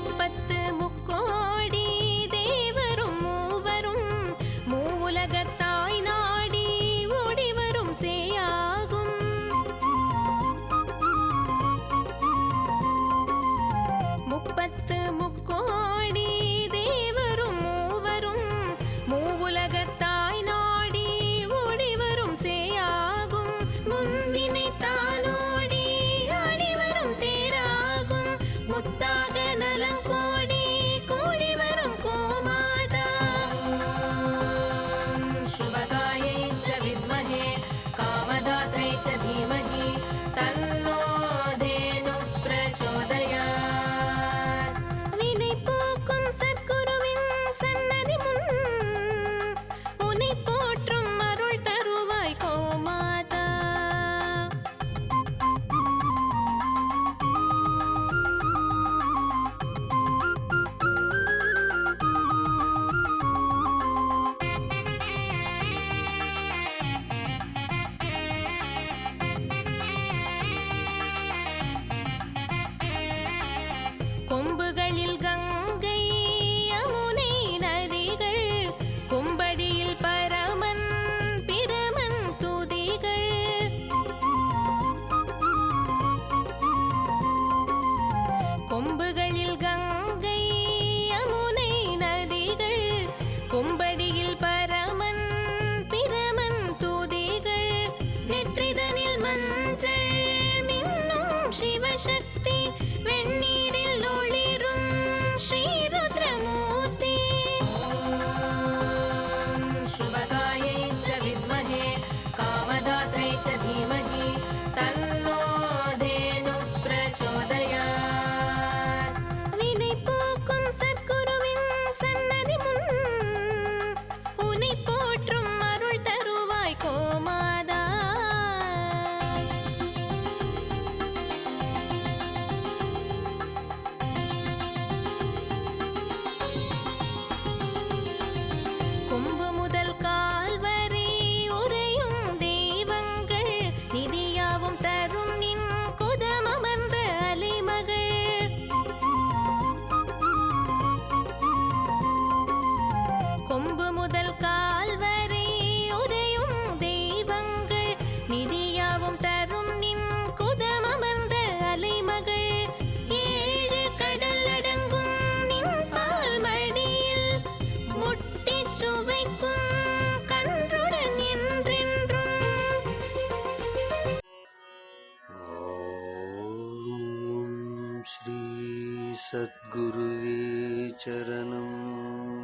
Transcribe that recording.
முப்பத்து முக்கோடி शिवशक्ति श्रीसद्गुरुवे चरणम्